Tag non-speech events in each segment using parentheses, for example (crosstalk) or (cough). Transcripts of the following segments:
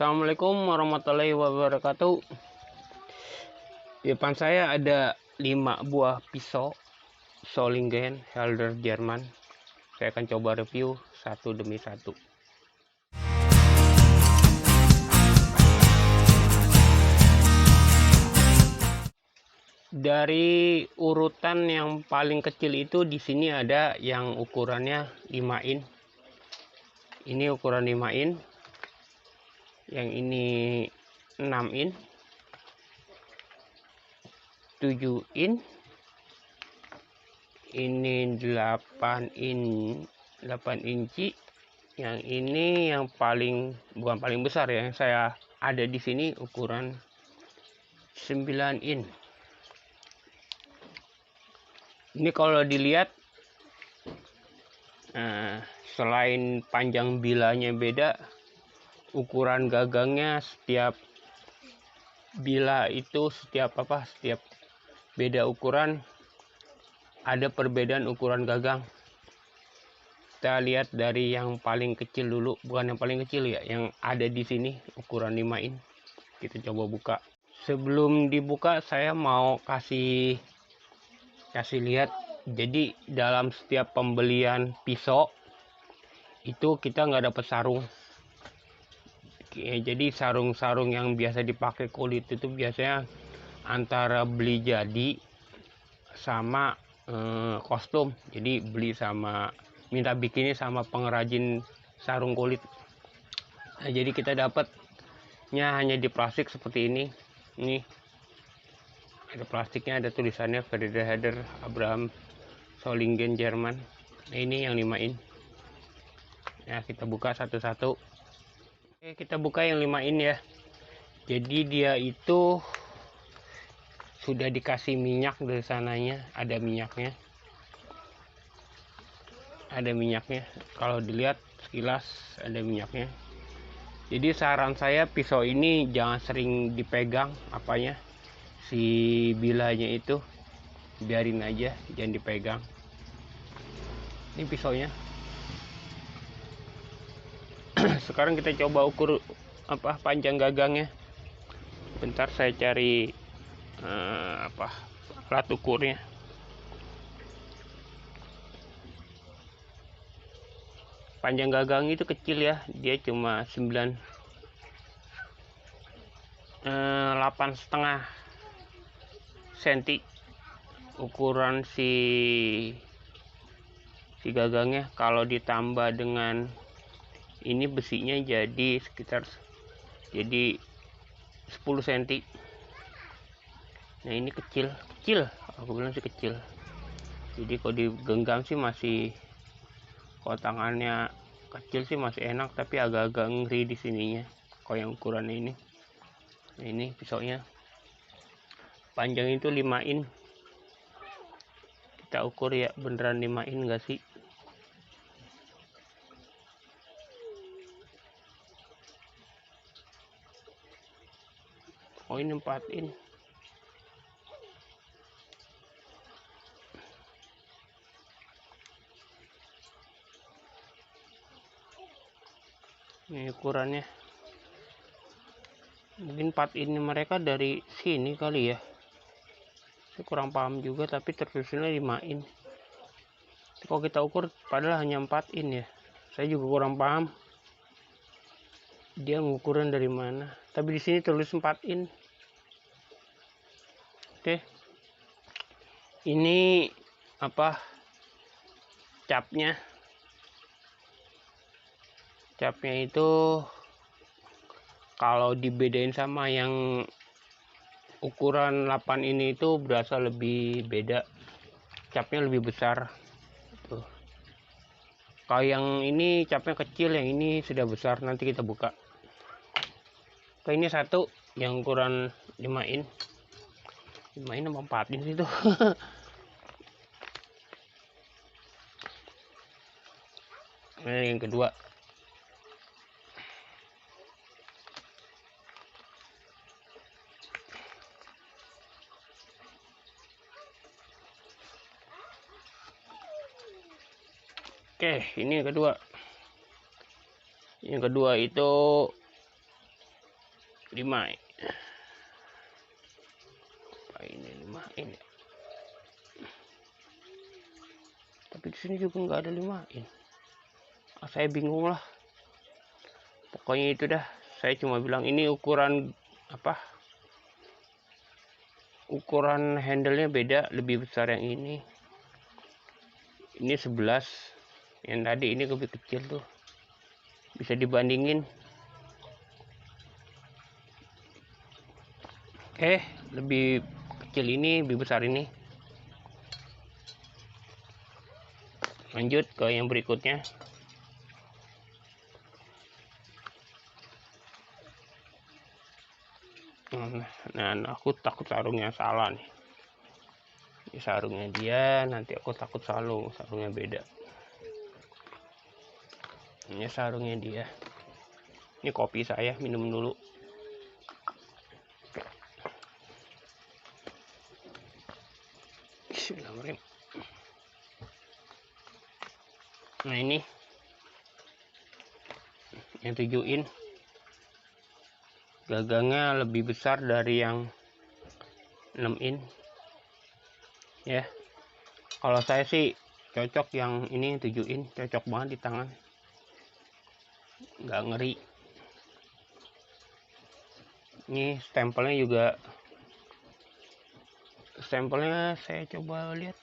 Assalamualaikum warahmatullahi wabarakatuh. Di depan saya ada 5 buah pisau Solingen Helder Jerman. Saya akan coba review satu demi satu. Dari urutan yang paling kecil itu di sini ada yang ukurannya 5 in. Ini ukuran 5 in. Yang ini 6 in. 7 in. Ini 8 in 8 inci. Yang ini yang paling bukan paling besar ya, saya ada di sini ukuran 9 in ini kalau dilihat nah, selain panjang bilanya beda ukuran gagangnya setiap bila itu setiap apa setiap beda ukuran ada perbedaan ukuran gagang. Kita lihat dari yang paling kecil dulu bukan yang paling kecil ya yang ada di sini ukuran 5 in. Kita coba buka. Sebelum dibuka saya mau kasih kasih lihat. Jadi dalam setiap pembelian pisau itu kita nggak dapat sarung Oke, jadi sarung-sarung yang biasa dipakai kulit itu biasanya antara beli jadi sama eh, kostum. Jadi beli sama minta bikinnya sama pengrajin sarung kulit. Nah, jadi kita dapatnya hanya di plastik seperti ini. Ini ada plastiknya ada tulisannya Federer Header Abraham Solingen Jerman. Nah, ini yang 5 in ya kita buka satu-satu oke kita buka yang 5 in ya. Jadi dia itu sudah dikasih minyak dari sananya. Ada minyaknya. Ada minyaknya. Kalau dilihat sekilas ada minyaknya. Jadi saran saya pisau ini jangan sering dipegang apanya si bilanya itu. Biarin aja jangan dipegang. Ini pisaunya (clears throat) sekarang kita coba ukur apa panjang gagangnya. Bentar saya cari uh, apa alat ukurnya. Panjang gagang itu kecil ya dia cuma 9 8 setengah cm ukuran si si gagangnya. Kalau ditambah dengan ini besinya jadi sekitar jadi 10 cm nah ini kecil kecil. Aku bilang sih kecil. Jadi kalau digenggam sih masih kalau tangannya kecil sih masih enak tapi agak-agak ngeri di sininya. Kalau yang ukuran ini. Nah, ini pisaunya. Panjang itu 5 in. Kita ukur ya beneran 5 in enggak sih oh ini 4 in ini ukurannya. Mungkin 4 ini mereka dari sini kali ya. Saya kurang paham juga tapi tertulisnya 5 in kalau kita ukur padahal hanya 4 in ya. Saya juga kurang paham dia ngukuran dari mana? Tapi di sini tulis 4 in oke. Ini apa? Capnya. Capnya itu kalau dibedain sama yang ukuran 8 ini itu berasa lebih beda. Capnya lebih besar. Tuh. Kalau yang ini capnya kecil yang ini sudah besar. Nanti kita buka Oke ini satu yang ukuran 5 in 5 in sama 4 in itu. (laughs) Ini yang kedua. Oke, ini yang kedua. Yang kedua itu lima ini. Lima ini. Tapi di sini juga nggak ada lima ini. Ah, saya bingung lah. Pokoknya itu dah. Saya cuma bilang ini ukuran apa? Ukuran handle nya beda lebih besar yang ini. Ini 11 yang tadi ini lebih kecil tuh. Bisa dibandingin oke lebih kecil ini lebih besar ini. Lanjut ke yang berikutnya. Nah, nah aku takut sarungnya salah nih. Ini sarungnya dia nanti aku takut sarung sarungnya beda. Ini sarungnya dia. Ini kopi saya minum dulu Nah ini. Yang tujuin. Gagangnya lebih besar dari yang 6 in. Ya. Kalau saya sih cocok yang ini 7 in cocok banget di tangan. Nggak ngeri. Ini stempelnya juga stempelnya saya coba lihat.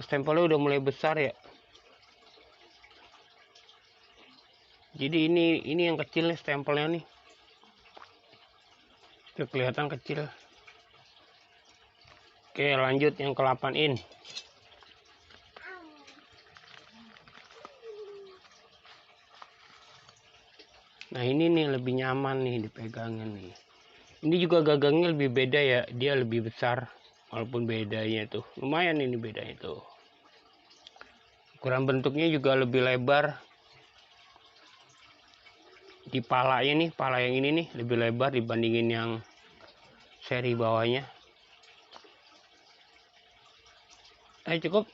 Stempelnya udah mulai besar ya. Jadi ini ini yang kecil nih stempelnya nih. Itu kelihatan kecil. Oke lanjut yang ke 8 in. Nah ini nih lebih nyaman nih dipegangin nih ini juga gagangnya lebih beda ya. Dia lebih besar walaupun bedanya tuh. Lumayan ini bedanya tuh. Ukuran bentuknya juga lebih lebar. Di palanya nih pala yang ini nih lebih lebar dibandingin yang seri bawahnya. Eh cukup.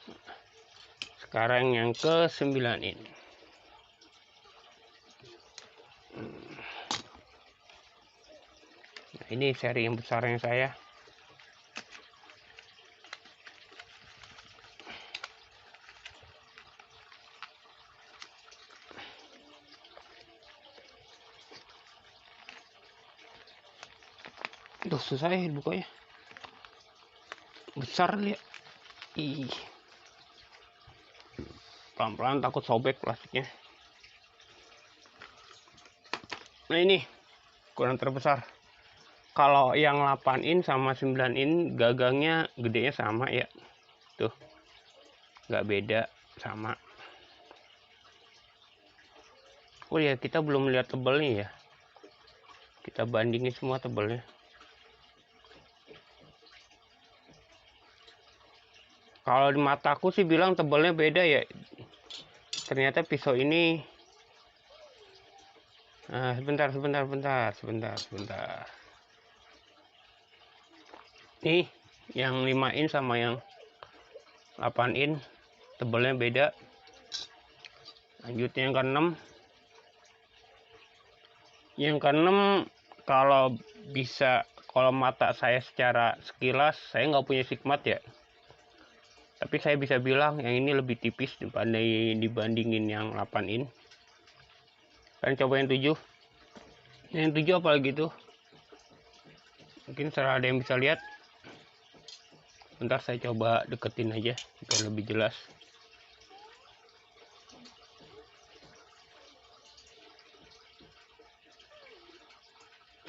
Sekarang yang ke 9 ini nah, ini seri yang besarnya saya Duh, susah ya bukanya. Besar lihat. Ih. Pelan-pelan takut sobek plastiknya. Nah ini ukuran terbesar. Kalau yang 8 in sama 9 in gagangnya gedenya sama ya. Tuh. Nggak beda sama. Oh ya kita belum lihat tebelnya ya. Kita bandingin semua tebelnya. Kalau di mataku sih bilang tebelnya beda ya. Ternyata pisau ini Nah, sebentar, sebentar, sebentar, sebentar, sebentar. Nih, yang 5 in sama yang 8 in tebelnya beda. Lanjutnya yang ke-6. Yang ke-6 kalau bisa kalau mata saya secara sekilas saya nggak punya sigmat ya. Tapi saya bisa bilang yang ini lebih tipis dibanding dibandingin yang 8 in kalian coba yang tujuh yang tujuh apalagi tuh mungkin secara ada yang bisa lihat bentar saya coba deketin aja biar lebih jelas.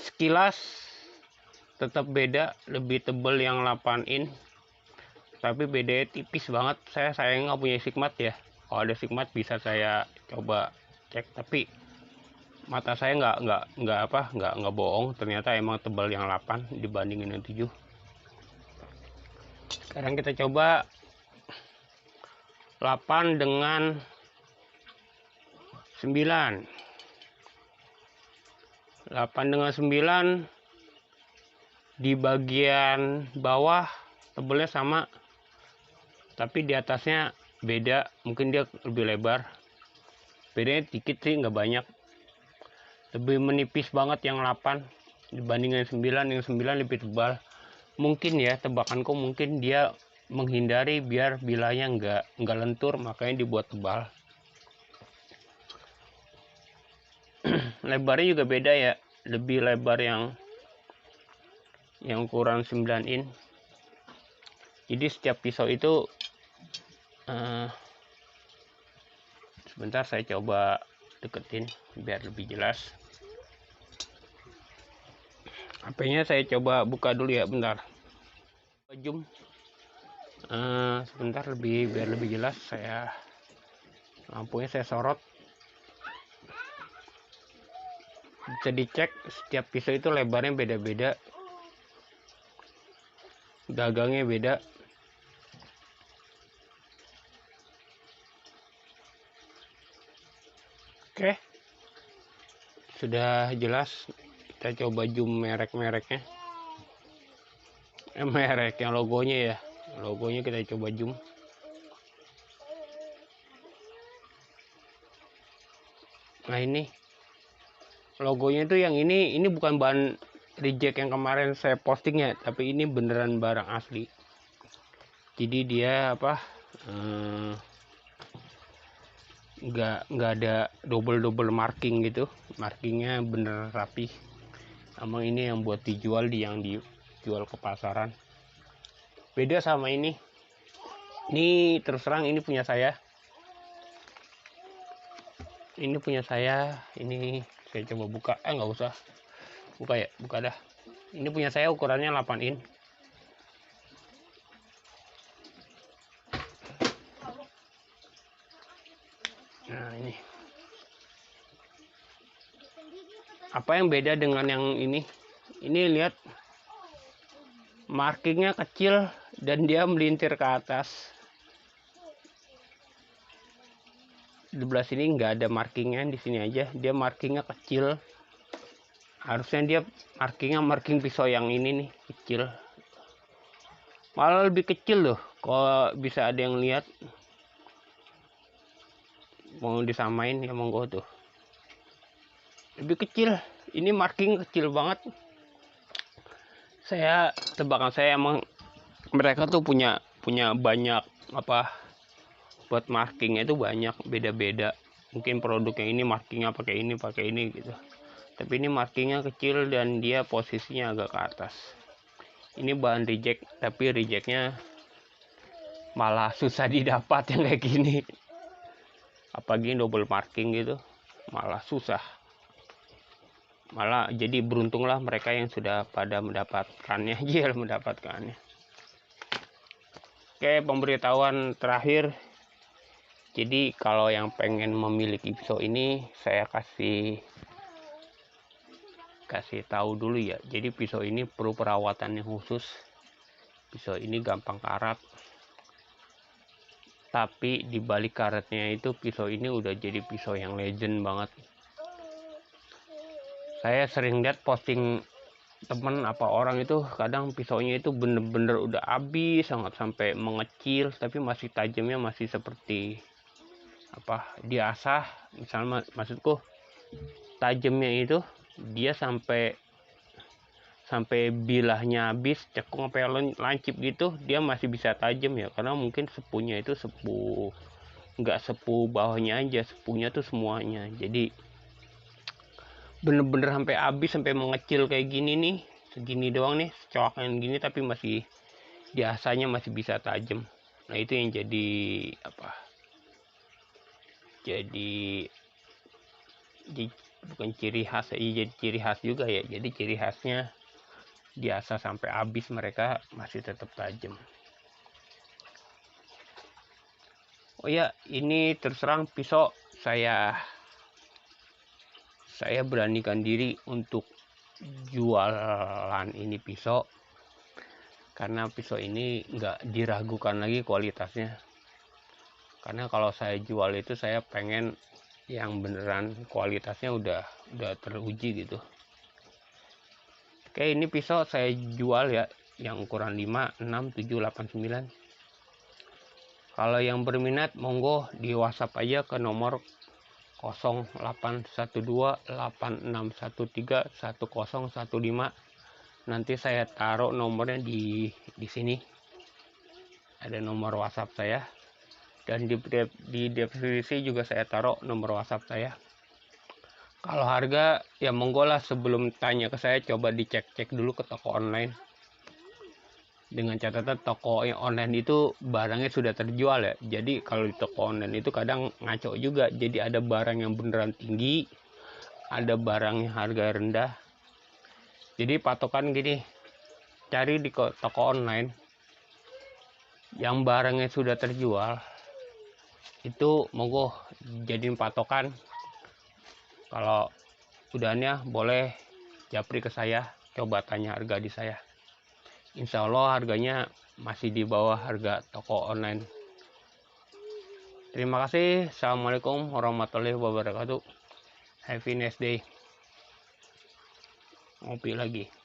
Sekilas tetap beda lebih tebal yang 8 in. Tapi bedanya tipis banget. Saya sayang nggak punya sigmat ya. Kalau ada sigmat bisa saya coba cek. Tapi mata saya nggak nggak nggak apa nggak nggak bohong. Ternyata emang tebal yang 8 dibandingin yang 7 sekarang kita coba 8 dengan 9 8 dengan 9 di bagian bawah tebelnya sama tapi di atasnya beda. Mungkin dia lebih lebar. Bedanya dikit sih nggak banyak. Lebih menipis banget yang 8 dibandingkan 9 yang 9 lebih tebal mungkin ya tebakanku mungkin dia menghindari biar bilanya nggak nggak lentur makanya dibuat tebal. (clears throat) Lebarnya juga beda ya lebih lebar yang yang kurang 9 in. Jadi setiap pisau itu uh, sebentar saya coba deketin biar lebih jelas HP-nya saya coba buka dulu ya bentar. Zoom uh, sebentar lebih biar lebih jelas saya lampunya saya sorot. Bisa dicek setiap pisau itu lebarnya beda-beda. Gagangnya beda. Oke. Sudah jelas kita coba zoom merek-mereknya. Eh, merek yang logonya ya. Logonya kita coba zoom. Nah ini. Logonya itu yang ini ini bukan bahan reject yang kemarin saya posting ya tapi ini beneran barang asli. Jadi dia apa eh, nggak nggak ada double double marking gitu. Markingnya bener rapi emang ini yang buat dijual di yang dijual ke pasaran. Beda sama ini. Ini terus terang ini punya saya. Ini punya saya. Ini saya coba buka. Eh nggak usah. Buka ya buka dah. Ini punya saya ukurannya 8 in apa yang beda dengan yang ini? Ini lihat markingnya kecil dan dia melintir ke atas. Di belah sini nggak ada markingnya di sini aja. Dia markingnya kecil. Harusnya dia markingnya marking pisau yang ini nih kecil. Malah lebih kecil loh kalau bisa ada yang lihat. Mau disamain ya monggo tuh lebih kecil. Ini marking kecil banget. Saya tebakan saya emang mereka tuh punya punya banyak apa buat markingnya itu banyak beda-beda. Mungkin produknya ini markingnya pakai ini pakai ini gitu. Tapi ini markingnya kecil dan dia posisinya agak ke atas. Ini bahan reject tapi rejectnya malah susah didapat yang kayak gini. Apalagi double marking gitu malah susah malah jadi beruntunglah mereka yang sudah pada mendapatkannya aja (laughs) mendapatkannya. Oke pemberitahuan terakhir. Jadi kalau yang pengen memiliki pisau ini saya kasih kasih tahu dulu ya. Jadi pisau ini perlu perawatan yang khusus. Pisau ini gampang karat. Tapi di balik karetnya itu pisau ini udah jadi pisau yang legend banget saya sering lihat posting temen apa orang itu kadang pisaunya itu bener-bener udah habis sangat sampai mengecil tapi masih tajamnya masih seperti apa diasah misalnya maksudku tajamnya itu dia sampai sampai bilahnya habis cekung apa lancip gitu dia masih bisa tajam ya. Karena mungkin sepunya itu sepuh nggak sepuh bawahnya aja sepuhnya tuh semuanya. Jadi bener-bener sampai habis sampai mengecil kayak gini nih. Segini doang nih coakan gini tapi masih biasanya masih bisa tajam. Nah itu yang jadi apa? Jadi di, bukan ciri khas ya jadi ciri khas juga ya. Jadi ciri khasnya biasa sampai habis mereka masih tetap tajam. Oh ya ini terserang pisau saya saya beranikan diri untuk jualan ini pisau karena pisau ini enggak diragukan lagi kualitasnya. Karena kalau saya jual itu saya pengen yang beneran kualitasnya udah udah teruji gitu. Oke ini pisau saya jual ya yang ukuran 5 6 7 8 9 kalau yang berminat monggo di WhatsApp aja ke nomor 081286131015 nanti saya taruh nomornya di di sini. Ada nomor WhatsApp saya. Dan di, di deskripsi juga saya taruh nomor WhatsApp saya. Kalau harga ya monggo lah sebelum tanya ke saya coba dicek-cek dulu ke toko online dengan catatan toko online itu barangnya sudah terjual ya. Jadi kalau di toko online itu kadang ngaco juga. Jadi ada barang yang beneran tinggi ada barang yang harga rendah. Jadi patokan gini cari di toko online yang barangnya sudah terjual itu monggo jadiin patokan. Kalau udahnya boleh japri ke saya coba tanya harga di saya Insya Allah harganya masih di bawah harga toko online. Terima kasih. Assalamualaikum warahmatullahi wabarakatuh. A nice day. Ngopi lagi.